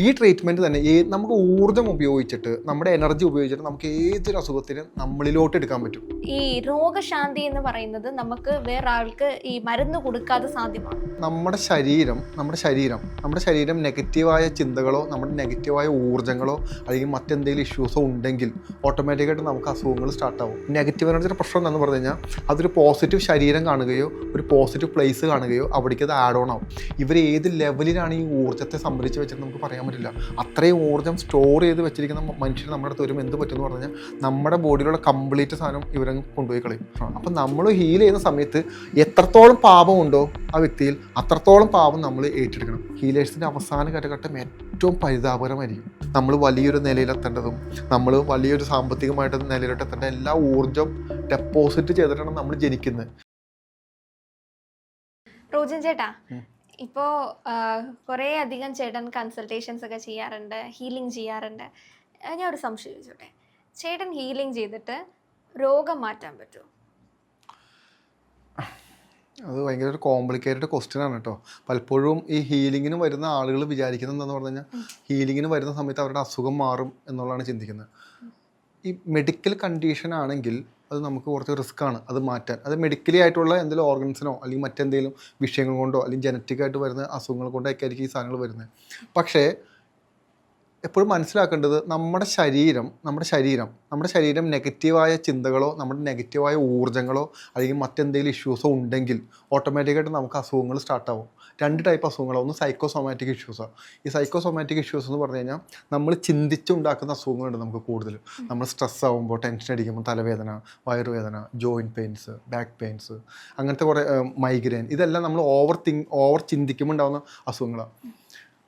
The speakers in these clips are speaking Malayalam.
ഈ ട്രീറ്റ്മെന്റ് തന്നെ ഏ നമുക്ക് ഊർജം ഉപയോഗിച്ചിട്ട് നമ്മുടെ എനർജി ഉപയോഗിച്ചിട്ട് നമുക്ക് ഏതൊരു അസുഖത്തിനും നമ്മളിലോട്ട് എടുക്കാൻ പറ്റും. ഈ രോഗശാന്തി എന്ന് പറയുന്നത് നമുക്ക് വേറെ ആൾക്ക് ഈ മരുന്ന് കൊടുക്കാതെ സാധ്യമാണ്. നമ്മുടെ ശരീരം നമ്മുടെ ശരീരം നമ്മുടെ ശരീരം നെഗറ്റീവായ ചിന്തകളോ നമ്മുടെ നെഗറ്റീവായ ഊർജങ്ങളോ അല്ലെങ്കിൽ മറ്റെന്തെങ്കിലും ഇഷ്യൂസോ ഉണ്ടെങ്കിൽ ഓട്ടോമാറ്റിക്കായിട്ട് നമുക്ക് അസുഖങ്ങൾ സ്റ്റാർട്ടാവും നെഗറ്റീവ് എനർജിയുടെ പ്രശ്നം എന്താണെന്ന് പറഞ്ഞു കഴിഞ്ഞാൽ അതൊരു പോസിറ്റീവ് ശരീരം കാണുകയോ ഒരു പോസിറ്റീവ് പ്ലേസ് കാണുകയോ അവിടേക്ക് അത് ആഡ് ഓൺ ആവും. ഇവർ ഏത് ലെവലിലാണ് ഈ ഊർജത്തെ സംഭരിച്ച് വെച്ചിട്ട് നമുക്ക് പറയാൻ പറ്റില്ല. അത്രയും ഊർജം സ്റ്റോർ ചെയ്ത് വെച്ചിരിക്കുന്ന മനുഷ്യർ നമ്മുടെ അടുത്ത് വരുമ്പോൾ എന്ത് പറ്റുമെന്ന് പറഞ്ഞു കഴിഞ്ഞാൽ നമ്മുടെ ബോഡിയിലുള്ള കംപ്ലീറ്റ് സാധനം ഇവരങ്ങ് കൊണ്ടുപോയി കളയും. അപ്പം നമ്മൾ ഹീൽ ചെയ്യുന്ന സമയത്ത് എത്രത്തോളം പാപമുണ്ടോ ആ വ്യക്തിയിൽ അത്രത്തോളം പാപം നമ്മൾ ഏറ്റെടുക്കണം. ഹീലേഴ്സിന്റെ അവസാന കാലഘട്ടം ഏറ്റവും പരിതാപകരമായിരിക്കും. നമ്മൾ വലിയൊരു നിലയിലെത്തേണ്ടതും നമ്മൾ വലിയൊരു സാമ്പത്തികമായിട്ട് നിലയിലോട്ട് എത്തേണ്ട എല്ലാ ഊർജം ഡെപ്പോസിറ്റ് ചെയ്തിട്ടാണ് നമ്മൾ ജനിക്കുന്നത്. റോജൻ ചേട്ടാ ഇപ്പോ കുറേ അധികം ചേട്ടൻ കൺസൾട്ടേഷൻസ് ഒക്കെ ചെയ്യാറുണ്ട് ഹീലിംഗ് ചെയ്യാറുണ്ട്. ഞാൻ ഒരു സംശയം ചോദിച്ചോട്ടെ? ചേട്ടൻ ഹീലിംഗ് ചെയ്തിട്ട് രോഗം മാറ്റാൻ പറ്റുമോ അത് ഭയങ്കര ഒരു കോംപ്ലിക്കേറ്റഡ് ക്വസ്റ്റ്യൻ ആണ് കേട്ടോ. പലപ്പോഴും ഈ ഹീലിങ്ങിന് വരുന്ന ആളുകൾ വിചാരിക്കുന്നത് എന്താണെന്ന് പറഞ്ഞു കഴിഞ്ഞാൽ ഹീലിങ്ങിന് വരുന്ന സമയത്ത് അവരുടെ അസുഖം മാറും എന്നുള്ളതാണ് ചിന്തിക്കുന്നത്. ഈ മെഡിക്കൽ കണ്ടീഷൻ ആണെങ്കിൽ അത് നമുക്ക് കുറച്ച് റിസ്ക് ആണ്. അത് മാറ്റാൻ. അത് മെഡിക്കലി ആയിട്ടുള്ള എന്തെങ്കിലും ഓർഗൻസിനോ അല്ലെങ്കിൽ മറ്റെന്തെങ്കിലും വിഷയങ്ങൾ കൊണ്ടോ അല്ലെങ്കിൽ ജനറ്റിക് ആയിട്ട് വരുന്ന അസുഖങ്ങൾ കൊണ്ടൊക്കെ ആയിരിക്കും ഈ സാധനങ്ങൾ വരുന്നത്. പക്ഷേ എപ്പോഴും മനസ്സിലാക്കേണ്ടത് നമ്മുടെ ശരീരം നമ്മുടെ ശരീരം നമ്മുടെ ശരീരം നെഗറ്റീവായ ചിന്തകളോ നമ്മുടെ നെഗറ്റീവായ ഊർജങ്ങളോ അല്ലെങ്കിൽ മറ്റെന്തെങ്കിലും ഇഷ്യൂസോ ഉണ്ടെങ്കിൽ ഓട്ടോമാറ്റിക്കായിട്ട് നമുക്ക് അസുഖങ്ങൾ സ്റ്റാർട്ടാവും രണ്ട് ടൈപ്പ് അസുഖങ്ങളോ. ഒന്ന് സൈക്കോസൊമാറ്റിക് ഇഷ്യൂസാണ് ഈ സൈക്കോസോമാറ്റിക് ഇഷ്യൂസ് എന്ന് പറഞ്ഞു കഴിഞ്ഞാൽ നമ്മൾ ചിന്തിച്ചുണ്ടാക്കുന്ന അസുഖങ്ങളുണ്ട് നമുക്ക് കൂടുതൽ. നമ്മൾ സ്ട്രെസ് ആകുമ്പോൾ ടെൻഷൻ അടിക്കുമ്പോൾ തലവേദന വയറുവേദന ജോയിന്റ് പെയിൻസ് ബാക്ക് പെയിൻസ് അങ്ങനത്തെ കുറേ മൈഗ്രെയിൻ ഇതെല്ലാം നമ്മൾ ഓവർ തിങ്ക് ഓവർ ചിന്തിക്കുമ്പോൾ ഉണ്ടാകുന്ന അസുഖങ്ങളാണ്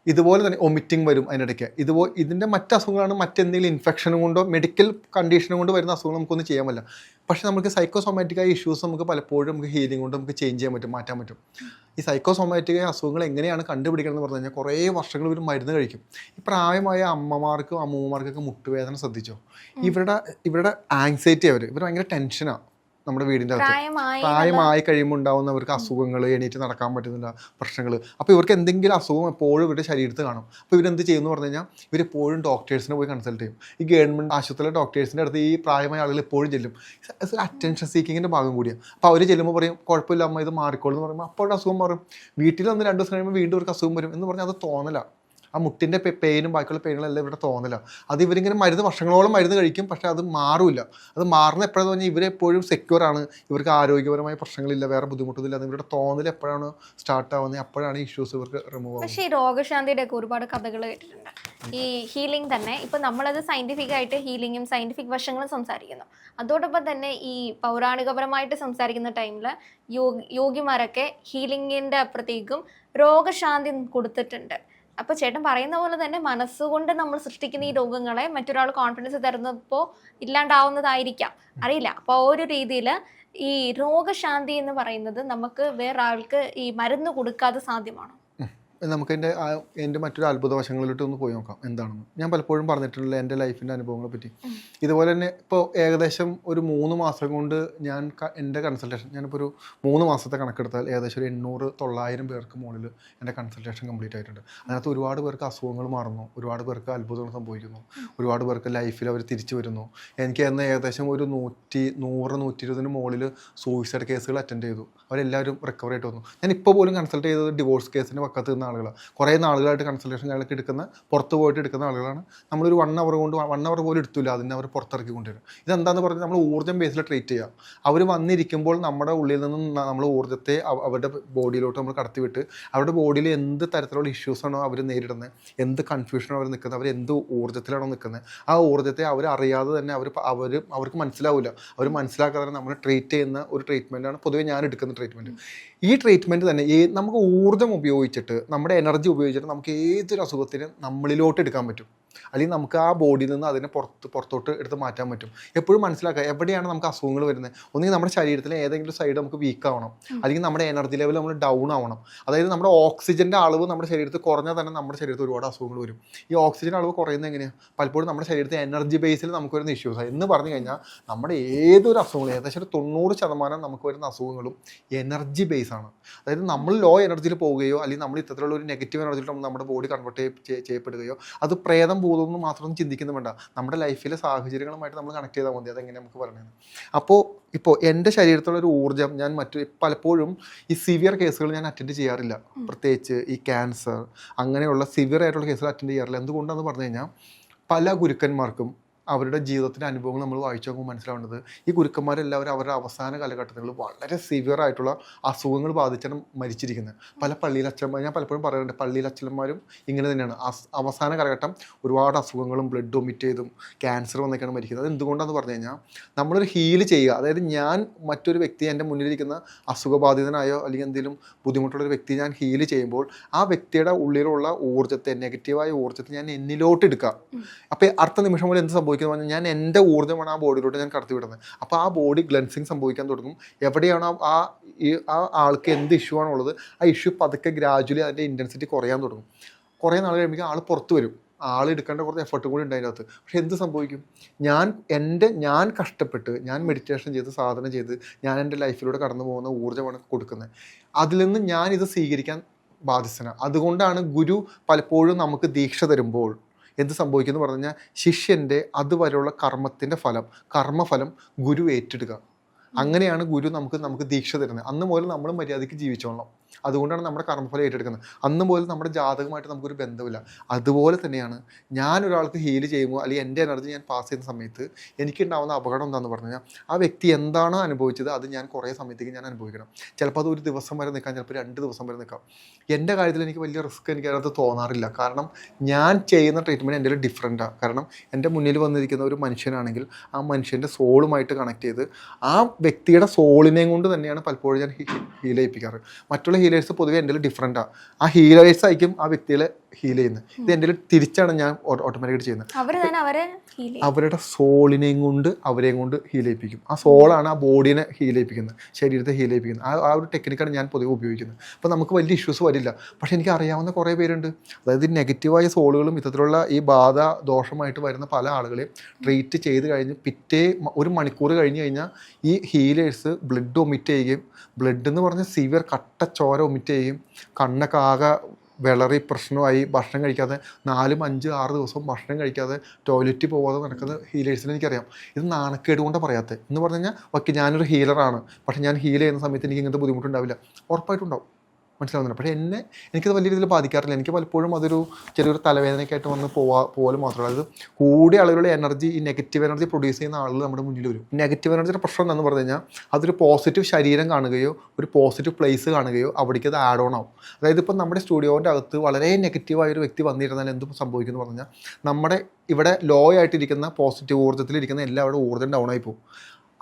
ഇതുപോലെ തന്നെ ഒമിറ്റിംഗ് വരും അതിനിടയ്ക്ക്. ഇതുപോലെ ഇതിന്റെ മറ്റ് അസുഖങ്ങളാണ് മറ്റെന്തെങ്കിലും ഇൻഫെക്ഷൻ കൊണ്ടോ മെഡിക്കൽ കണ്ടീഷനും കൊണ്ടോ വരുന്ന അസുഖങ്ങൾ നമുക്കൊന്നും ചെയ്യാൻ പറ്റില്ല. പക്ഷേ നമുക്ക് സൈക്കോസൊമാറ്റിക്കായ ഇഷ്യൂസ് നമുക്ക് പലപ്പോഴും നമുക്ക് ഹീലിംഗ് കൊണ്ട് നമുക്ക് ചേഞ്ച് ചെയ്യാൻ പറ്റും മാറ്റാൻ പറ്റും. ഈ സൈക്കോസൊമാറ്റിക്കായ അസുഖങ്ങൾ എങ്ങനെയാണ് കണ്ടുപിടിക്കണം എന്ന് പറഞ്ഞു കഴിഞ്ഞാൽ കുറേ വർഷങ്ങൾ ഇവർ മരുന്ന് കഴിക്കും. ഈ പ്രായമായ അമ്മമാർക്കും അമ്മൂമ്മമാർക്കൊക്കെ മുട്ടുവേദന ശ്രദ്ധിച്ചോ? ഇവരുടെ ഇവരുടെ ആങ്സൈറ്റി അവർ ഇവർ ഭയങ്കര ടെൻഷനാണ് നമ്മുടെ വീടിന്റെ അകത്ത് പ്രായമായി കഴിയുമ്പോൾ കഴിയുമ്പോൾ ഉണ്ടാകുന്നവർക്ക് അസുഖങ്ങൾ എണീറ്റ് നടക്കാൻ പറ്റുന്നില്ല പ്രശ്നങ്ങൾ അപ്പോൾ ഇവർക്ക് എന്തെങ്കിലും അസുഖം എപ്പോഴും ഇവരുടെ ശരീരത്ത് കാണും. അപ്പോൾ ഇവരെന്ത് ചെയ്യുമെന്ന് പറഞ്ഞു കഴിഞ്ഞാൽ ഇവർ എപ്പോഴും ഡോക്ടേഴ്സിനെ പോയി കൺസൾട്ട് ചെയ്യും. ഈ ഗവൺമെന്റ് ആശുപത്രിയിലെ ഡോക്ടേഴ്സിന്റെ അടുത്ത് ഈ പ്രായമായ ആളുകൾ എപ്പോഴും ചെല്ലും. അറ്റൻഷൻ സീക്കിങ്ങിന്റെ ഭാഗം കൂടിയാണ് അപ്പോൾ അവർ ചെല്ലുമ്പോൾ പറയും കുഴപ്പമില്ല അമ്മ ഇത് മാറിക്കോളും എന്ന് പറയുമ്പോൾ അപ്പോഴും അസുഖം മാറും. വീട്ടിൽ വന്ന് രണ്ട് ദിവസം കഴിയുമ്പോൾ വീണ്ടും ഒരു അസുഖം വരും എന്ന് പറഞ്ഞാൽ അത് തോന്നല. ആ മുട്ടിന്റെ പെയിനും ബാക്കിയുള്ള പെയിനുകളെല്ലാം ഇവിടെ തോന്നില്ല അത് ഇവരിങ്ങനെ മരുന്ന് വർഷങ്ങളോളം മരുന്ന് കഴിക്കും പക്ഷേ അത് മാറില്ല. അത് മാറുന്ന എപ്പോഴാന്ന് പറഞ്ഞാൽ ഇവരെപ്പോഴും സെക്യൂർ ആണ്. ഇവർക്ക് ആരോഗ്യപരമായ പ്രശ്നങ്ങളില്ല വേറെ ബുദ്ധിമുട്ടൊന്നുമില്ല. അത് ഇവരുടെ തോന്നൽ എപ്പോഴാണ് സ്റ്റാർട്ട് ആവുന്നത് അപ്പോഴാണ് ഇഷ്യൂസ് ഇവർക്ക് റിമൂവ് ആവുന്നത്. പക്ഷേ ഈ രോഗശാന്തിയുടെ ഒക്കെ ഒരുപാട് കഥകൾ കേട്ടിട്ടുണ്ട്. ഈ ഹീലിംഗ് തന്നെ ഇപ്പൊ നമ്മളത് സയന്റിഫിക് ആയിട്ട് ഹീലിംഗും സയന്റിഫിക് വശങ്ങളും സംസാരിക്കുന്നു. അതോടൊപ്പം തന്നെ ഈ പൗരാണികപരമായിട്ട് സംസാരിക്കുന്ന ടൈമിൽ യോഗി യോഗിമാരൊക്കെ ഹീലിംഗിന്റെ അപ്പുറത്തേക്കും രോഗശാന്തി കൊടുത്തിട്ടുണ്ട്. അപ്പൊ ചേട്ടൻ പറയുന്ന പോലെ തന്നെ മനസ്സുകൊണ്ട് നമ്മൾ സൃഷ്ടിക്കുന്ന ഈ രോഗങ്ങളെ മറ്റൊരാൾ കോൺഫിഡൻസ് തരുന്നപ്പോ ഇല്ലാണ്ടാവുന്നതായിരിക്കാം. അറിയില്ല. അപ്പൊ ഒരു രീതിയിൽ ഈ രോഗശാന്തി എന്ന് പറയുന്നത് നമുക്ക് വേറെ ആൾക്ക് ഈ മരുന്ന് കൊടുക്കാതെ സാധ്യമാണോ? നമുക്ക് എന്റെ എന്റെ മറ്റൊരു അത്ഭുത വശങ്ങളിലോട്ട് ഒന്ന് പോയി നോക്കാം. എന്താണെന്ന്. ഞാൻ പലപ്പോഴും പറഞ്ഞിട്ടുള്ള എന്റെ ലൈഫിന്റെ അനുഭവങ്ങളെ പറ്റി. ഇതുപോലെ തന്നെ ഇപ്പോൾ ഏകദേശം ഒരു മൂന്ന് മാസം കൊണ്ട് ഞാൻ എന്റെ കൺസൾട്ടേഷൻ ഞാനിപ്പോൾ ഒരു മൂന്ന് മാസത്തെ കണക്കെടുത്താൽ ഏകദേശം ഒരു എണ്ണൂറ് തൊള്ളായിരം പേർക്ക് മുകളിൽ എന്റെ കൺസൾട്ടേഷൻ കംപ്ലീറ്റ് ആയിട്ടുണ്ട്. അതിനകത്ത് ഒരുപാട് പേർക്ക് അസുഖങ്ങൾ മാറുന്നു ഒരുപാട് പേർക്ക് അത്ഭുതങ്ങൾ സംഭവിക്കുന്നു ഒരുപാട് പേർക്ക് ലൈഫിൽ അവർ തിരിച്ചു വരുന്നു. എനിക്ക് അന്ന് ഏകദേശം ഒരു നൂറ്റി നൂറ് നൂറ്റി ഇരുപതിന് മുകളിൽ സൂയിസൈഡ് കേസുകൾ അറ്റൻഡ് ചെയ്തു. അവരെല്ലാവരും റിക്കവർ ആയിട്ട് വന്നു. ഞാൻ ഇപ്പോൾ പോലും കൺസൾട്ട് ചെയ്തത് ഡിവോഴ്സ് കേസിന്റെ പക്കത്ത് നിന്ന ആളുകളാണ് കുറേ നാളുകളായിട്ട് കൺസൾട്ടേഷൻ കാര്യങ്ങളൊക്കെ എടുക്കുന്ന പുറത്ത് പോയിട്ട് എടുക്കുന്ന ആളുകളാണ്. നമ്മളൊരു വൺ അവർ കൊണ്ട് വൺ അവർ പോലും എടുത്തില്ല. അതിനെ അവർ പുറത്തിറക്കി കൊണ്ടുവരും. ഇതെന്താന്ന് പറഞ്ഞാൽ നമ്മൾ ഊർജം ബേസിൽ ട്രീറ്റ് ചെയ്യുക അവർ വന്നിരിക്കുമ്പോൾ നമ്മുടെ ഉള്ളിൽ നിന്നും നമ്മൾ ഊർജത്തെ അവരുടെ ബോഡിയിലോട്ട് നമ്മൾ കടത്തിവിട്ട് അവരുടെ ബോഡിയിൽ എന്ത് തരത്തിലുള്ള ഇഷ്യൂസാണോ അവർ നേരിടുന്നത് എന്ത് കൺഫ്യൂഷനോ അവർ നിൽക്കുന്നത് അവർ എന്ത് ഊർജത്തിലാണോ നിൽക്കുന്നത് ആ ഊർജത്തെ അവർ അറിയാതെ തന്നെ അവർ അവർ അവർക്ക് മനസ്സിലാവില്ല. അവർ മനസ്സിലാക്കാതെ നമ്മൾ ട്രീറ്റ് ചെയ്യുന്ന ഒരു ട്രീറ്റ്മെന്റാണ് പൊതുവേ ഞാൻ എടുക്കുന്ന ട്രീറ്റ്മെന്റ് ഈ ട്രീറ്റ്മെന്റ് തന്നെ നമുക്ക് ഊർജം ഉപയോഗിച്ചിട്ട് നമ്മുടെ എനർജി ഉപയോഗിച്ചിട്ട് നമുക്ക് ഏതൊരു അസുഖത്തിനും നമ്മളിലോട്ട് എടുക്കാൻ പറ്റും. അല്ലെങ്കിൽ നമുക്ക് ആ ബോഡിയിൽ നിന്ന് അതിനെ പുറത്ത് പുറത്തോട്ട് എടുത്ത് മാറ്റാൻ പറ്റും. എപ്പോഴും മനസ്സിലാക്കുക എവിടെയാണ് നമുക്ക് അസുഖങ്ങൾ വരുന്നത്? ഒന്നുകിൽ നമ്മുടെ ശരീരത്തിലെ ഏതെങ്കിലും സൈഡ് നമുക്ക് വീക്ക് ആവണം. അല്ലെങ്കിൽ നമ്മുടെ എനർജി ലെവൽ നമ്മൾ ഡൗൺ ആവണം. അതായത് നമ്മുടെ ഓക്സിജന്റെ അളവ് നമ്മുടെ ശരീരത്തിൽ കുറഞ്ഞാൽ തന്നെ നമ്മുടെ ശരീരത്തിൽ ഒരുപാട് അസുഖങ്ങൾ വരും. ഈ ഓക്സിജൻ അളവ് കുറയുന്നത് എങ്ങനെയാണ് പലപ്പോഴും നമ്മുടെ ശരീരത്തെ എനർജി ബേസിൽ നമുക്ക് വരുന്ന ഇഷ്യൂസ് എന്ന് പറഞ്ഞു കഴിഞ്ഞാൽ നമ്മുടെ ഏതൊരു അസുഖങ്ങളും ഏകദേശം ഒരു തൊണ്ണൂറ് ശതമാനം നമുക്ക് വരുന്ന അസുഖങ്ങളും എനർജി ബേസ് ആണ്. അതായത് നമ്മൾ ലോ എനർജിയിൽ പോവുകയോ അല്ലെങ്കിൽ നമ്മൾ ഇത്തരത്തിലുള്ള ഒരു നെഗറ്റീവ് എനർജിയിൽ നമ്മുടെ ബോഡി കൺവേർട്ട് ചെയ്യപ്പെടുകയോ അത് പ്രേതം ഭൂതമെന്ന് മാത്രം ചിന്തിക്കുന്നു വേണ്ട. നമ്മുടെ ലൈഫിലെ സാഹചര്യങ്ങളുമായിട്ട് നമ്മൾ കണക്ട് ചെയ്താൽ മതി. അതെങ്ങനെ നമുക്ക് പറയുന്നത് അപ്പോൾ ഇപ്പോൾ എന്റെ ശരീരത്തിലുള്ള ഒരു ഊർജം ഞാൻ മറ്റു പലപ്പോഴും ഈ സിവിയർ കേസുകൾ ഞാൻ അറ്റൻഡ് ചെയ്യാറില്ല. പ്രത്യേകിച്ച് ഈ ക്യാൻസർ അങ്ങനെയുള്ള സിവിയർ ആയിട്ടുള്ള കേസുകൾ അറ്റൻഡ് ചെയ്യാറില്ല. എന്തുകൊണ്ടാണെന്ന് പറഞ്ഞു കഴിഞ്ഞാൽ പല ഗുരുക്കന്മാർക്കും അവരുടെ ജീവിതത്തിന്റെ അനുഭവങ്ങൾ നമ്മൾ വായിച്ചു നോക്കുമ്പോൾ മനസ്സിലാവേണ്ടത് ഈ ഗുരുക്കന്മാരെല്ലാവരും അവരുടെ അവസാന കാലഘട്ടങ്ങളിൽ വളരെ സിവിയർ ആയിട്ടുള്ള അസുഖങ്ങൾ ബാധിച്ചാണ് മരിച്ചിരിക്കുന്നത്. പല പള്ളിയിലെ അച്ഛന്മാർ ഞാൻ പലപ്പോഴും പറയാറുണ്ട് പള്ളിയിലെ അച്ഛന്മാരും ഇങ്ങനെ തന്നെയാണ്. അവസാന കാലഘട്ടം ഒരുപാട് അസുഖങ്ങളും ബ്ലഡ് ഒമിറ്റ് ചെയ്തും ക്യാൻസർ വന്നൊക്കെയാണ് മരിക്കുന്നത്. അത് എന്തുകൊണ്ടാണെന്ന് പറഞ്ഞു കഴിഞ്ഞാൽ നമ്മളൊരു ഹീൽ ചെയ്യുക. അതായത് ഞാൻ മറ്റൊരു വ്യക്തി എന്റെ മുന്നിലിരിക്കുന്ന അസുഖബാധിതനായോ അല്ലെങ്കിൽ എന്തെങ്കിലും ബുദ്ധിമുട്ടുള്ള ഒരു വ്യക്തി ഞാൻ ഹീൽ ചെയ്യുമ്പോൾ ആ വ്യക്തിയുടെ ഉള്ളിലുള്ള ഊർജത്തെ നെഗറ്റീവായ ഊർജത്തെ ഞാൻ എന്നിലോട്ട് എടുക്കുക. അപ്പോൾ അടുത്ത നിമിഷം പോലെ എന്ത് സംഭവിക്കുന്നു പറഞ്ഞാൽ ഞാൻ എന്റെ ഊർജമാണ് ആ ബോഡിയിലോട്ട് ഞാൻ കടത്തിവിടുന്നത് അപ്പോൾ ആ ബോഡി ഗ്ലൻസിങ് സംഭവിക്കാൻ തുടങ്ങും. എവിടെയാണോ ആ ഈ ആ ആൾക്ക് എന്ത് ഇഷ്യൂ ആണുള്ളത് ആ ഇഷ്യൂ പതുക്കെ ഗ്രാജുവലി അതിന്റെ ഇന്റൻസിറ്റി കുറയാൻ തുടങ്ങും. കുറേ നാൾ കഴിയുമ്പോൾ ആൾ പുറത്ത് വരും. ആൾ എടുക്കേണ്ട കുറച്ച് എഫർട്ടും കൂടി ഉണ്ട് അതിനകത്ത്. പക്ഷെ എന്ത് സംഭവിക്കും? ഞാൻ എന്റെ ഞാൻ കഷ്ടപ്പെട്ട് ഞാൻ മെഡിറ്റേഷൻ ചെയ്ത് സാധന ചെയ്ത് ഞാൻ എന്റെ ലൈഫിലൂടെ കടന്നു പോകുന്ന ഊർജമാണ് കൊടുക്കുന്നത്. അതിൽ നിന്ന് ഞാൻ ഇത് സ്വീകരിക്കാൻ ബാധ്യസ്ഥനാണ്. അതുകൊണ്ടാണ് ഗുരു പലപ്പോഴും നമുക്ക് ദീക്ഷ തരുമ്പോൾ എന്ത് സംഭവിക്കുന്നു പറഞ്ഞു കഴിഞ്ഞാൽ ശിഷ്യന്റെ അതുവരെയുള്ള കർമ്മത്തിന്റെ ഫലം കർമ്മഫലം ഗുരു ഏറ്റെടുക്കുക. അങ്ങനെയാണ് ഗുരു നമുക്ക് നമുക്ക് ദീക്ഷ തരുന്നത്. അന്ന് മുതൽ നമ്മൾ മര്യാദയ്ക്ക് ജീവിച്ചോളണം. അതുകൊണ്ടാണ് നമ്മുടെ കർമ്മഫലം ഏറ്റെടുക്കുന്നത്. അന്ന് മുതൽ നമ്മുടെ ജാതകമായിട്ട് നമുക്കൊരു ബന്ധമില്ല. അതുപോലെ തന്നെയാണ് ഞാൻ ഒരാൾക്ക് ഹീൽ ചെയ്യുമ്പോൾ അല്ലെങ്കിൽ എന്റെ എനർജി ഞാൻ പാസ് ചെയ്യുന്ന സമയത്ത് എനിക്കുണ്ടാവുന്ന അപകടം എന്താണെന്ന് പറഞ്ഞു കഴിഞ്ഞാൽ ആ വ്യക്തി എന്താണ് അനുഭവിച്ചത് അത് ഞാൻ കുറേ സമയത്തേക്ക് ഞാൻ അനുഭവിക്കണം. ചിലപ്പോൾ അത് ഒരു ദിവസം വരെ നിൽക്കാം ചിലപ്പോൾ രണ്ട് ദിവസം വരെ നിൽക്കാം. എന്റെ കാര്യത്തിൽ എനിക്ക് വലിയ റിസ്ക് എനിക്ക് അതിനകത്ത് തോന്നാറില്ല. കാരണം ഞാൻ ചെയ്യുന്ന ട്രീറ്റ്മെന്റ് എന്റെ ഒരു ഡിഫറെന്റാണ് കാരണം എന്റെ മുന്നിൽ വന്നിരിക്കുന്ന ഒരു മനുഷ്യനാണെങ്കിൽ ആ മനുഷ്യന്റെ സോളുമായിട്ട് കണക്ട് ചെയ്ത് ആ വ്യക്തിയുടെ സോളിനെയും കൊണ്ട് തന്നെയാണ് പലപ്പോഴും ഞാൻ ഹീൽ ചെയ്യിപ്പിക്കാറ്. മറ്റുള്ള ഹീലേഴ്സ് പൊതുവേ എന്റെ ഡിഫറെന്റാണ് ആ. ഹീലേഴ്സ് ആയിരിക്കും ആ വ്യക്തികളെ ഹീൽ ചെയ്യുന്നത്. ഇത് എന്റെ തിരിച്ചാണ് ഞാൻ ഓട്ടോമാറ്റിക്കായിട്ട് ചെയ്യുന്നത്. അവരുടെ സോളിനെയും കൊണ്ട് അവരെയും കൊണ്ട് ഹീൽ ചെയ്യിപ്പിക്കും. ആ സോളാണ് ആ ബോഡീനെ ഹീൽ ചെയ്യിപ്പിക്കുന്നത്. ശരീരത്തെ ഹീൽ ചെയ്യിപ്പിക്കുന്നത്. ആ ആ ഒരു ടെക്നിക്കാണ് ഞാൻ പൊതുവെ ഉപയോഗിക്കുന്നത്. അപ്പോൾ നമുക്ക് വലിയ ഇഷ്യൂസ് വരില്ല. പക്ഷേ എനിക്ക് അറിയാവുന്ന കുറേ പേരുണ്ട്. അതായത് നെഗറ്റീവായ സോളുകളും ഇത്തരത്തിലുള്ള ഈ ബാധ ദോഷമായിട്ട് വരുന്ന പല ആളുകളെയും ട്രീറ്റ് ചെയ്ത് കഴിഞ്ഞ് പിറ്റേ ഒരു മണിക്കൂർ കഴിഞ്ഞ് കഴിഞ്ഞാൽ ഈ ഹീലേഴ്സ് ബ്ലഡ് ഒമിറ്റ് ചെയ്യുകയും ബ്ലഡ് എന്ന് പറഞ്ഞ സിവിയർ കട്ട ചോര ഒമിറ്റ് ചെയ്യുകയും കണ്ണൊക്കെ ആകെ വിളറി പ്രശ്നമായി ഭക്ഷണം കഴിക്കാതെ നാലും അഞ്ച് ആറ് ദിവസം ഭക്ഷണം കഴിക്കാതെ ടോയ്ലറ്റിൽ പോകാതെ നടക്കുന്ന ഹീലേഴ്സിനെ എനിക്കറിയാം. ഇത് നാണക്കേട് കൊണ്ടാണ് പറയാത്തത് എന്ന് പറഞ്ഞു കഴിഞ്ഞാൽ ഓക്കെ ഞാനൊരു ഹീലറാണ് പക്ഷേ ഞാൻ ഹീൽ ചെയ്യുന്ന സമയത്ത് എനിക്ക് ഇങ്ങനത്തെ ബുദ്ധിമുട്ടുണ്ടാവില്ല ഉറപ്പായിട്ടുണ്ടാവും മനസ്സിലാവുന്നില്ല പക്ഷേ എന്നെ എനിക്കത് വലിയ രീതിയിൽ ബാധിക്കാറില്ല. എനിക്ക് പലപ്പോഴും അതൊരു ചെറിയൊരു തലവേദനയ്ക്കായിട്ട് വന്ന് പോവാ പോലും മാത്രമല്ല അത് കൂടിയ ആളുകളുടെ എനർജി ഈ നെഗറ്റീവ് എനർജി പ്രൊഡ്യൂസ് ചെയ്യുന്ന ആളുകൾ നമ്മുടെ മുന്നിൽ വരും. നെഗറ്റീവ് എനർജിയുടെ പ്രശ്നം എന്താണെന്ന് പറഞ്ഞു കഴിഞ്ഞാൽ അതൊരു പോസിറ്റീവ് ശരീരം കാണുകയോ ഒരു പോസിറ്റീവ് പ്ലേസ് കാണുകയോ അവിടേക്ക് അത് ആഡ് ഓൺ ആവും. അതായത് ഇപ്പം നമ്മുടെ സ്റ്റുഡിയോന്റെ അകത്ത് വളരെ നെഗറ്റീവായ ഒരു വ്യക്തി വന്നിരുന്നാൽ എന്ത് സംഭവിക്കുന്നു പറഞ്ഞാൽ നമ്മുടെ ഇവിടെ ലോ ആയിട്ടിരിക്കുന്ന പോസിറ്റീവ് ഊർജത്തിലിരിക്കുന്ന എല്ലാവരുടെ ഊർജം ഡൗൺ ആയി പോകും.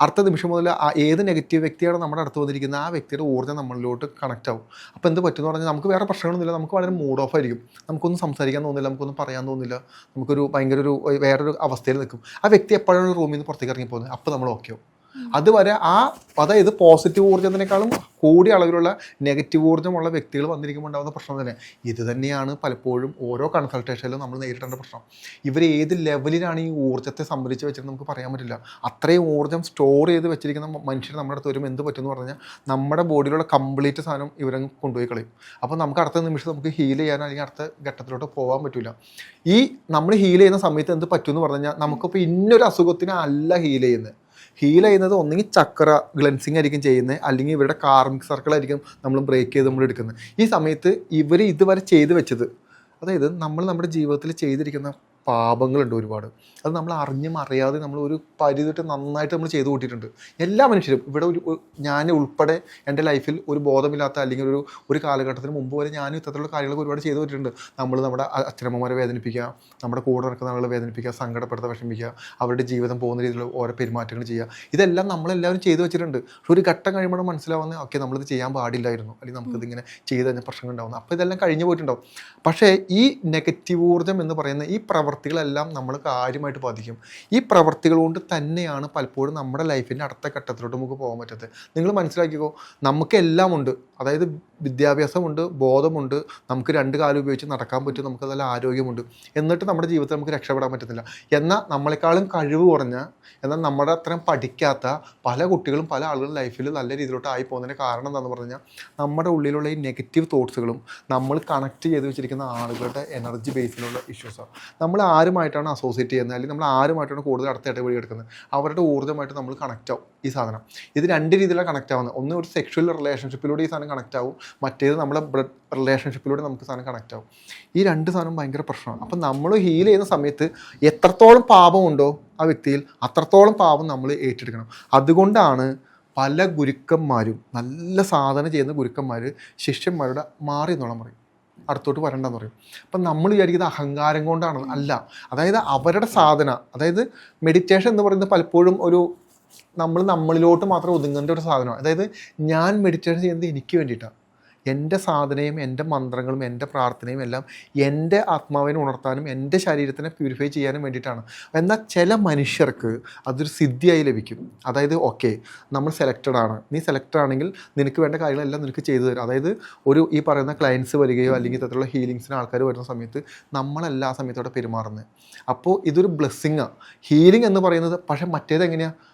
അടുത്ത നിമിഷം മുതൽ ആ ഏത് നെഗറ്റീവ് വ്യക്തിയാണ് നമ്മുടെ അടുത്ത് വന്നിരിക്കുന്ന ആ വ്യക്തിയുടെ ഊർജം നമ്മളിലോട്ട് കണക്റ്റ് ആവും. അപ്പോൾ എന്ത് പറ്റുമെന്ന് പറഞ്ഞാൽ നമുക്ക് വേറെ പ്രശ്നങ്ങളൊന്നുമില്ല. നമുക്ക് വളരെ മൂഡ് ഓഫ് ആയിരിക്കും. നമുക്കൊന്നും സംസാരിക്കാൻ തോന്നില്ല. നമുക്കൊന്നും പറയാൻ തോന്നില്ല. നമുക്കൊരു ഭയങ്കര ഒരു വേറൊരു അവസ്ഥയിൽ നിൽക്കും. ആ വ്യക്തി എപ്പോഴാണ് റൂമിൽ നിന്ന് പുറത്തേക്ക് ഇറങ്ങി പോകുന്നത് അപ്പോൾ നമ്മൾ ഓക്കെ ആവും. അതുവരെ ആ അതായത് പോസിറ്റീവ് ഊർജത്തിനേക്കാളും കൂടിയ അളവിലുള്ള നെഗറ്റീവ് ഊർജമുള്ള വ്യക്തികൾ വന്നിരിക്കുമ്പോൾ ഉണ്ടാകുന്ന പ്രശ്നം തന്നെ. ഇത് തന്നെയാണ് പലപ്പോഴും ഓരോ കൺസൾട്ടേഷനിലും നമ്മൾ നേരിടേണ്ട പ്രശ്നം. ഇവർ ഏത് ലെവലിലാണ് ഈ ഊർജത്തെ സംഭരിച്ച് വെച്ചിട്ട് നമുക്ക് പറയാൻ പറ്റില്ല. അത്രയും ഊർജം സ്റ്റോർ ചെയ്ത് വെച്ചിരിക്കുന്ന മനുഷ്യർ നമ്മുടെ അടുത്ത് വരുമ്പോൾ എന്ത് പറ്റുമെന്ന് പറഞ്ഞാൽ നമ്മുടെ ബോഡിയിലുള്ള കംപ്ലീറ്റ് സാധനം ഇവരങ്ങ് കൊണ്ടുപോയി കളയും. അപ്പോൾ നമുക്ക് അടുത്ത നിമിഷം നമുക്ക് ഹീൽ ചെയ്യാനോ അല്ലെങ്കിൽ അടുത്ത ഘട്ടത്തിലോട്ട് പോകാൻ പറ്റില്ല ഈ നമ്മൾ ഹീൽ ചെയ്യുന്ന സമയത്ത് എന്ത് പറ്റുമെന്ന് പറഞ്ഞു കഴിഞ്ഞാൽ നമുക്കിപ്പോൾ ഇന്നൊരു അസുഖത്തിനല്ല ഹീൽ ചെയ്യുന്നത് ഹീൽ ചെയ്യുന്നത് ഒന്നെങ്കിൽ ചക്ര ഗ്ലൻസിങ് ആയിരിക്കും ചെയ്യുന്നത് അല്ലെങ്കിൽ ഇവരുടെ കാർമിക് സർക്കിൾ ആയിരിക്കും നമ്മൾ ബ്രേക്ക് ചെയ്ത് നമ്മൾ എടുക്കുന്നത്. ഈ സമയത്ത് ഇവർ ഇതുവരെ ചെയ്തു വെച്ചത് അതായത് നമ്മൾ നമ്മുടെ ജീവിതത്തിൽ ചെയ്തിരിക്കുന്ന പാപങ്ങളുണ്ട് ഒരുപാട്. അത് നമ്മൾ അറിഞ്ഞും അറിയാതെ നമ്മൾ ഒരു പരിധിട്ട് നന്നായിട്ട് നമ്മൾ ചെയ്തു കൂട്ടിയിട്ടുണ്ട്. എല്ലാ മനുഷ്യരും ഇവിടെ ഒരു ഞാൻ ഉൾപ്പെടെ എന്റെ ലൈഫിൽ ഒരു ബോധമില്ലാത്ത അല്ലെങ്കിൽ ഒരു ഒരു കാലഘട്ടത്തിന് മുമ്പ് വരെ ഞാനും ഇത്തരത്തിലുള്ള കാര്യങ്ങളൊക്കെ ഒരുപാട് ചെയ്തു കൂട്ടിയിട്ടുണ്ട്. നമ്മൾ നമ്മുടെ അച്ഛനമ്മമാരെ വേദനിപ്പിക്കുക നമ്മുടെ കൂടെ നടക്കുന്ന ആളുകളെ വേദനിപ്പിക്കുക സങ്കടപ്പെടുത്ത വിഷമിക്കുക അവരുടെ ജീവിതം പോകുന്ന രീതിയിൽ ഓരോ പെരുമാറ്റങ്ങൾ ചെയ്യുക. ഇതെല്ലാം നമ്മളെല്ലാവരും ചെയ്തു വെച്ചിട്ടുണ്ട്. പക്ഷെ ഒരു ഘട്ടം കഴിയുമ്പോൾ മനസ്സിലാവുന്നത് ഓക്കെ നമ്മളിത് ചെയ്യാൻ പാടില്ലായിരുന്നു. അല്ലെങ്കിൽ നമുക്കിതിങ്ങനെ ചെയ്ത് തന്നെ പ്രശ്നങ്ങൾ ഉണ്ടാവുന്നു അപ്പോൾ ഇതെല്ലാം കഴിഞ്ഞു പോയിട്ടുണ്ടാവും. പക്ഷേ ഈ നെഗറ്റീവ് ഊർജം എന്ന് പറയുന്ന ഈ പ്രവർത്തി പ്രവർത്തികളെല്ലാം നമ്മൾ കാര്യമായിട്ട് ബാധിക്കും. ഈ പ്രവർത്തികൾ കൊണ്ട് തന്നെയാണ് പലപ്പോഴും നമ്മുടെ ലൈഫിന്റെ അടുത്ത ഘട്ടത്തിലോട്ട് നമുക്ക് പോകാൻ പറ്റത്തത്. നിങ്ങൾ മനസ്സിലാക്കിക്കോ നമുക്ക് എല്ലാം ഉണ്ട് അതായത് വിദ്യാഭ്യാസമുണ്ട് ബോധമുണ്ട് നമുക്ക് രണ്ട് കാലം ഉപയോഗിച്ച് നടക്കാൻ പറ്റും നമുക്ക് നല്ല ആരോഗ്യമുണ്ട്. എന്നിട്ട് നമ്മുടെ ജീവിതത്തിൽ നമുക്ക് രക്ഷപ്പെടാൻ പറ്റുന്നില്ല. എന്നാൽ നമ്മളെക്കാളും കഴിവ് കുറഞ്ഞ എന്നാൽ നമ്മുടെ അത്രയും പഠിക്കാത്ത പല കുട്ടികളും പല ആളുകളും ലൈഫിൽ നല്ല രീതിയിലോട്ട് ആയി പോകുന്നതിന് കാരണം എന്താണെന്ന് പറഞ്ഞു കഴിഞ്ഞാൽ നമ്മുടെ ഉള്ളിലുള്ള ഈ നെഗറ്റീവ് തോട്ട്സുകളും നമ്മൾ കണക്ട് ചെയ്ത് വെച്ചിരിക്കുന്ന ആളുകളുടെ എനർജി ബേസിലുള്ള ഇഷ്യൂസാണ് നമ്മൾ ആരുമായിട്ടാണ് അസോസിയേറ്റ് ചെയ്യുന്നത്? അല്ലെങ്കിൽ നമ്മൾ ആരുമായിട്ടാണ് കൂടുതൽ അടുത്ത ഇടപെടി എടുക്കുന്നത്? അവരുടെ ഊർജമായിട്ട് നമ്മൾ കണക്റ്റ് ആവും. ഈ സാധനം. ഇത് രണ്ട് രീതിയിലാണ് കണക്ട് ആവുന്നത്. ഒന്ന് ഒരു സെക്ഷൽ റിലേഷൻഷിപ്പിലൂടെ ഈ സാധനം കണക്ട് ആവും. മറ്റേത് നമ്മുടെ ബ്ലഡ് റിലേഷൻഷിപ്പിലൂടെ നമുക്ക് സാധനം കണക്ട് ആവും. ഈ രണ്ട് സാധനം ഭയങ്കര പ്രശ്നമാണ്. അപ്പം നമ്മൾ ഹീൽ ചെയ്യുന്ന സമയത്ത് എത്രത്തോളം പാപമുണ്ടോ ആ വ്യക്തിയിൽ അത്രത്തോളം പാപം നമ്മൾ ഏറ്റെടുക്കണം. അതുകൊണ്ടാണ് പല ഗുരുക്കന്മാരും നല്ല സാധന ചെയ്യുന്ന ഗുരുക്കന്മാർ ശിഷ്യന്മാരുടെ മാറി എന്നോളം പറയും. അടുത്തോട്ട് വരണ്ടെന്ന് പറയും. അപ്പം നമ്മൾ വിചാരിക്കുന്നത് അഹങ്കാരം കൊണ്ടാണ്. അല്ല. അതായത് അവരുടെ സാധന അതായത് മെഡിറ്റേഷൻ എന്ന് പറയുന്നത് പലപ്പോഴും ഒരു നമ്മൾ നമ്മളിലോട്ട് മാത്രം ഒതുങ്ങേണ്ട ഒരു സാധനമാണ്. അതായത് ഞാൻ മെഡിറ്റേഷൻ ചെയ്യുന്നത് എനിക്ക് വേണ്ടിയിട്ടാണ്. എന്റെ സാധനയും എന്റെ മന്ത്രങ്ങളും എന്റെ പ്രാർത്ഥനയും എല്ലാം എന്റെ ആത്മാവിനെ ഉണർത്താനും എന്റെ ശരീരത്തിനെ പ്യൂരിഫൈ ചെയ്യാനും വേണ്ടിയിട്ടാണ്. എന്നാൽ ചില മനുഷ്യർക്ക് അതൊരു സിദ്ധിയായി ലഭിക്കും. അതായത് ഓക്കെ നമ്മൾ സെലക്റ്റഡ് ആണ്. നീ സെലക്റ്റഡ് ആണെങ്കിൽ നിനക്ക് വേണ്ട കാര്യങ്ങളെല്ലാം നിനക്ക് ചെയ്തു തരും. അതായത് ഒരു ഈ പറയുന്ന ക്ലയൻസ് വരികയോ അല്ലെങ്കിൽ ഇത്തരത്തിലുള്ള ഹീലിങ്സിന് ആൾക്കാർ വരുന്ന സമയത്ത് നമ്മളല്ല ആ സമയത്തോടെ പെരുമാറുന്നത്. അപ്പോൾ ഇതൊരു ബ്ലെസ്സിങ്ങാണ് ഹീലിംഗ് എന്ന് പറയുന്നത് പക്ഷേ മറ്റേത് എങ്ങനെയാണ്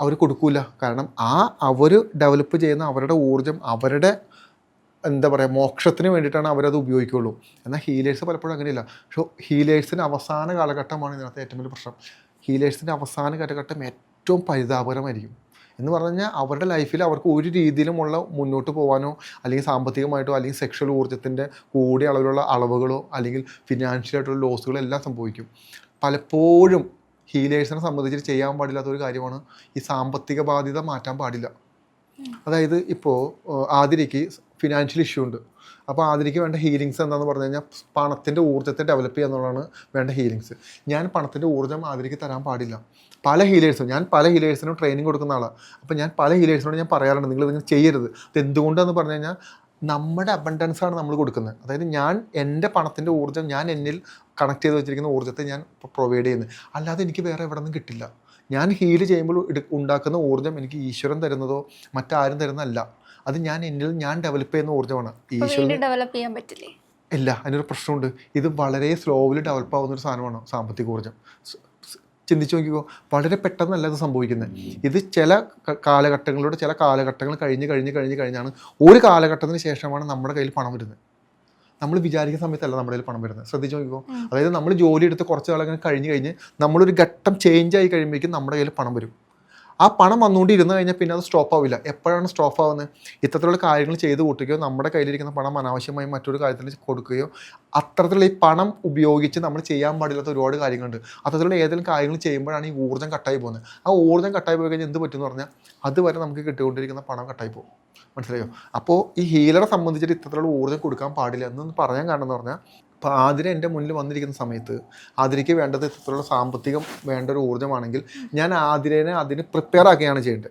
അവർ കൊടുക്കൂല. കാരണം ആ അവർ ഡെവലപ്പ് ചെയ്യുന്ന അവരുടെ ഊർജം അവരുടെ എന്താ പറയുക മോക്ഷത്തിന് വേണ്ടിയിട്ടാണ് അവരത് ഉപയോഗിക്കുകയുള്ളൂ എന്നാൽ ഹീലേഴ്സ് പലപ്പോഴും അങ്ങനെയില്ല. പക്ഷേ ഹീലേഴ്സിന്റെ അവസാന കാലഘട്ടമാണ് ഇതിനകത്ത് ഏറ്റവും വലിയ പ്രശ്നം. ഹീലേഴ്സിന്റെ അവസാന കാലഘട്ടം ഏറ്റവും പരിതാപകരമായിരിക്കും. എന്ന് പറഞ്ഞു കഴിഞ്ഞാൽ അവരുടെ ലൈഫിൽ അവർക്ക് ഒരു രീതിയിലുമുള്ള മുന്നോട്ട് പോകാനോ അല്ലെങ്കിൽ സാമ്പത്തികമായിട്ടോ അല്ലെങ്കിൽ സെക്ഷൽ ഊർജത്തിന്റെ കൂടിയ അളവിലുള്ള അളവുകളോ അല്ലെങ്കിൽ ഫിനാൻഷ്യലായിട്ടുള്ള ലോസുകളോ എല്ലാം സംഭവിക്കും. പലപ്പോഴും ഹീലേഴ്സിനെ സംബന്ധിച്ചിട്ട് ചെയ്യാൻ പാടില്ലാത്ത ഒരു കാര്യമാണ് ഈ സാമ്പത്തിക ബാധ്യത മാറ്റാൻ പാടില്ല. അതായത് ഇപ്പോൾ ആതിരയ്ക്ക് ഫിനാൻഷ്യൽ ഇഷ്യൂ ഉണ്ട്. അപ്പോൾ ആതിരയ്ക്ക് വേണ്ട ഹീലിങ്സ് എന്താണെന്ന് പറഞ്ഞു കഴിഞ്ഞാൽ പണത്തിന്റെ ഊർജത്തെ ഡെവലപ്പ് ചെയ്യുക എന്നുള്ളതാണ് വേണ്ട ഹീലിങ്സ് ഞാൻ പണത്തിന്റെ ഊർജം ആതിരയ്ക്ക് തരാൻ പാടില്ല. പല ഹീലേഴ്സും ഞാൻ പല ഹീലേഴ്സിനും ട്രെയിനിങ് കൊടുക്കുന്ന ആളാണ് അപ്പോൾ ഞാൻ പല ഹീലേഴ്സിനോട് ഞാൻ പറയാറുണ്ട് നിങ്ങൾ ഇതിങ്ങനെ ചെയ്യരുത്. അത് എന്തുകൊണ്ടെന്ന് പറഞ്ഞു കഴിഞ്ഞാൽ നമ്മുടെ അബണ്ടൻസ് ആണ് നമ്മൾ കൊടുക്കുന്നത്. അതായത് ഞാൻ എന്റെ പണത്തിന്റെ ഊർജം ഞാൻ എന്നിൽ കണക്ട് ചെയ്ത് വെച്ചിരിക്കുന്ന ഊർജത്തെ ഞാൻ പ്രൊവൈഡ് ചെയ്യുന്നത് അല്ലാതെ എനിക്ക് വേറെ എവിടെ നിന്നും കിട്ടില്ല. ഞാൻ ഹീൽ ചെയ്യുമ്പോൾ ഉണ്ടാക്കുന്ന ഊർജം എനിക്ക് ഈശ്വരൻ തരുന്നതോ മറ്റാരും തരുന്നതല്ല. അത് ഞാൻ എന്നിൽ ഞാൻ ഡെവലപ്പ് ചെയ്യുന്ന ഊർജമാണ്. ഈശ്വരൻ ഡെവലപ്പ് ചെയ്യാൻ പറ്റില്ലേ? ഇല്ല അതിനൊരു പ്രശ്നമുണ്ട്. ഇത് വളരെ സ്ലോവിൽ ഡെവലപ്പ് ആവുന്ന ഒരു സാധനമാണ് സാമ്പത്തിക ഊർജം. ചിന്തിച്ചു നോക്കിക്കോ വളരെ പെട്ടെന്നല്ല ഇത് സംഭവിക്കുന്നത് ഇത് ചില കാലഘട്ടങ്ങളിലൂടെ ചില കാലഘട്ടങ്ങൾ കഴിഞ്ഞ് കഴിഞ്ഞ് കഴിഞ്ഞ് കഴിഞ്ഞാണ് ഒരു കാലഘട്ടത്തിന് ശേഷമാണ് നമ്മുടെ കയ്യിൽ പണം വരുന്നത് നമ്മൾ വിചാരിക്കുന്ന സമയത്തല്ല നമ്മുടെ കയ്യിൽ പണം വരുന്നത് ശ്രദ്ധിച്ചു നോക്കിക്കോ. അതായത് നമ്മൾ ജോലി എടുത്ത് കുറച്ച് കാലങ്ങൾ കഴിഞ്ഞ് കഴിഞ്ഞ് നമ്മളൊരു ഘട്ടം ചേഞ്ച് ആയി കഴിയുമ്പോഴേക്കും നമ്മുടെ കയ്യിൽ പണം വരും. ആ പണം വന്നുകൊണ്ട് ഇരുന്ന് കഴിഞ്ഞാൽ പിന്നെ അത് സ്റ്റോപ്പ് ആവില്ല. എപ്പോഴാണ് സ്റ്റോപ്പ് ആവുന്നത്? ഇത്തരത്തിലുള്ള കാര്യങ്ങൾ ചെയ്ത് കൂട്ടുകയോ നമ്മുടെ കയ്യിലിരിക്കുന്ന പണം അനാവശ്യമായി മറ്റൊരു കാര്യത്തിൽ കൊടുക്കുകയോ അത്തരത്തിലുള്ള ഈ പണം ഉപയോഗിച്ച് നമ്മൾ ചെയ്യാൻ പാടില്ലാത്ത ഒരുപാട് കാര്യങ്ങളുണ്ട്. അത്തരത്തിലുള്ള ഏതെങ്കിലും കാര്യങ്ങൾ ചെയ്യുമ്പോഴാണ് ഈ ഊർജം കട്ടായി പോകുന്നത്. ആ ഊർജം കട്ടായി പോയി കഴിഞ്ഞാൽ എന്ത് പറ്റുമെന്ന് പറഞ്ഞാൽ അതുവരെ നമുക്ക് കിട്ടിക്കൊണ്ടിരിക്കുന്ന പണം കട്ടായി പോകും. മനസ്സിലായോ? അപ്പോൾ ഈ ഹീലറെ സംബന്ധിച്ചിട്ട് ഇത്തരത്തിലുള്ള ഊർജം കൊടുക്കാൻ പാടില്ല. എന്നൊന്ന് പറയാൻ കാരണം എന്ന് പറഞ്ഞാൽ ഇപ്പോൾ ആതിര എന്റെ മുന്നിൽ വന്നിരിക്കുന്ന സമയത്ത് ആതിരയ്ക്ക് വേണ്ടത് ഇത്തരത്തിലുള്ള സാമ്പത്തികം വേണ്ട ഒരു ഊർജമാണെങ്കിൽ ഞാൻ ആതിരേനെ അതിന് പ്രിപ്പയർ ആക്കുകയാണ് ചെയ്യേണ്ടത്.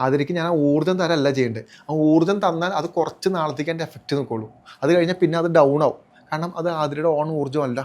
ആതിരയ്ക്ക് ഞാൻ ആ ഊർജം തരല്ല ചെയ്യേണ്ടത്. ആ ഊർജം തന്നാൽ അത് കുറച്ച് നാളത്തേക്ക് എന്റെ എഫക്റ്റ് നിൽക്കുള്ളൂ. അത് കഴിഞ്ഞാൽ പിന്നെ അത് ഡൗൺ ആവും. കാരണം അത് ആതിരയുടെ ഓൺ ഊർജമല്ല.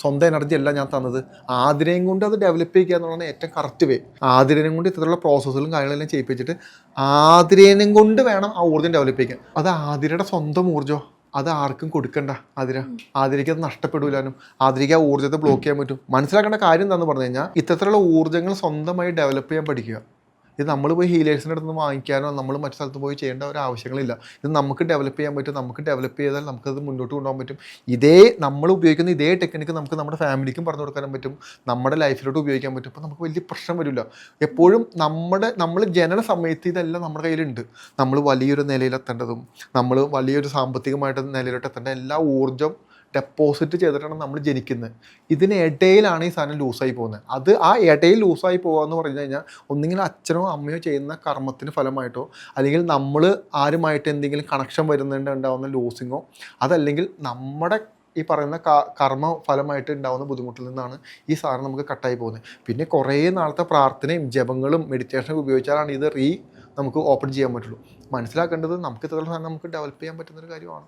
സ്വന്തം എനർജി അല്ല ഞാൻ തന്നത്. ആതിരയും കൊണ്ട് അത് ഡെവലപ്പ് ചെയ്യുക എന്നുള്ളതാണ് ഏറ്റവും കറക്റ്റ് വേ ആതിരനും കൊണ്ട് ഇത്തരത്തിലുള്ള പ്രോസസ്സുകളും കാര്യങ്ങളെല്ലാം ചെയ്യിപ്പിച്ചിട്ട് ആതിരേനും കൊണ്ട് വേണം ആ ഊർജം ഡെവലപ്പ് ചെയ്യാൻ. അത് ആതിരയുടെ സ്വന്തം ഊർജം അത് ആർക്കും കൊടുക്കണ്ട ആതിര. ആതിരയ്ക്ക് അത് നഷ്ടപ്പെടൂലാനും. ആതിരയ്ക്ക് ആ ഊർജത്തെ ബ്ലോക്ക് ചെയ്യാൻ പറ്റും. മനസ്സിലാക്കേണ്ട കാര്യം എന്താണെന്ന് പറഞ്ഞു കഴിഞ്ഞാൽ ഇത്തരത്തിലുള്ള ഊർജങ്ങൾ സ്വന്തമായി ഡെവലപ്പ് ചെയ്യാൻ പഠിക്കുക. ഇത് നമ്മൾ പോയി ഹീലേഴ്സിന്റെ അടുത്ത് നിന്ന് വാങ്ങിക്കാനോ നമ്മൾ മറ്റു സ്ഥലത്ത് പോയി ചെയ്യേണ്ട ഒരു ആവശ്യങ്ങളില്ല. ഇത് നമുക്ക് ഡെവലപ്പ് ചെയ്യാൻ പറ്റും നമുക്ക് ഡെവലപ്പ് ചെയ്താൽ നമുക്കത് മുന്നോട്ട് കൊണ്ടുപോകാൻ പറ്റും. ഇതേ നമ്മൾ ഉപയോഗിക്കുന്ന ഇതേ ടെക്നിക്ക് നമുക്ക് നമ്മുടെ ഫാമിലിക്കും പറഞ്ഞു കൊടുക്കാനും പറ്റും. നമ്മുടെ ലൈഫിലോട്ട് ഉപയോഗിക്കാൻ പറ്റും. അപ്പോൾ നമുക്ക് വലിയ പ്രശ്നം വരില്ല. എപ്പോഴും നമ്മുടെ നമ്മൾ ജനന സമയത്ത് ഇതെല്ലാം നമ്മുടെ കയ്യിലുണ്ട്. നമ്മൾ വലിയൊരു നിലയിലെത്തേണ്ടതും നമ്മൾ വലിയൊരു സാമ്പത്തികമായിട്ട് നിലയിലോട്ട് എത്തേണ്ട എല്ലാ ഊർജം ഡെപ്പോസിറ്റ് ചെയ്തിട്ടാണ് നമ്മൾ ജനിക്കുന്നത്. ഇതിനിടയിലാണ് ഈ സാധനം ലൂസായി പോകുന്നത്. അത് ആ ഇടയിൽ ലൂസായി പോകുക എന്ന് പറഞ്ഞു കഴിഞ്ഞാൽ ഒന്നെങ്കിൽ അച്ഛനോ അമ്മയോ ചെയ്യുന്ന കർമ്മത്തിന് ഫലമായിട്ടോ അല്ലെങ്കിൽ നമ്മൾ ആരുമായിട്ട് എന്തെങ്കിലും കണക്ഷൻ വരുന്നുണ്ട് ഉണ്ടാകുന്ന ലൂസിങ്ങോ അതല്ലെങ്കിൽ നമ്മുടെ ഈ പറയുന്ന കർമ്മ ഫലമായിട്ട് ഉണ്ടാകുന്ന ബുദ്ധിമുട്ടിൽ നിന്നാണ് ഈ സാധനം നമുക്ക് കട്ടായി പോകുന്നത്. പിന്നെ കുറേ നാളത്തെ പ്രാർത്ഥനയും ജപങ്ങളും മെഡിറ്റേഷനൊക്കെ ഉപയോഗിച്ചാലാണ് ഇത് റീ നമുക്ക് ഓപ്പൺ ചെയ്യാൻ പറ്റുള്ളൂ. മനസ്സിലാക്കേണ്ടത് നമുക്ക് ഇത്തരത്തിലുള്ള സാധനം നമുക്ക് ഡെവലപ്പ് ചെയ്യാൻ പറ്റുന്ന ഒരു കാര്യമാണ്.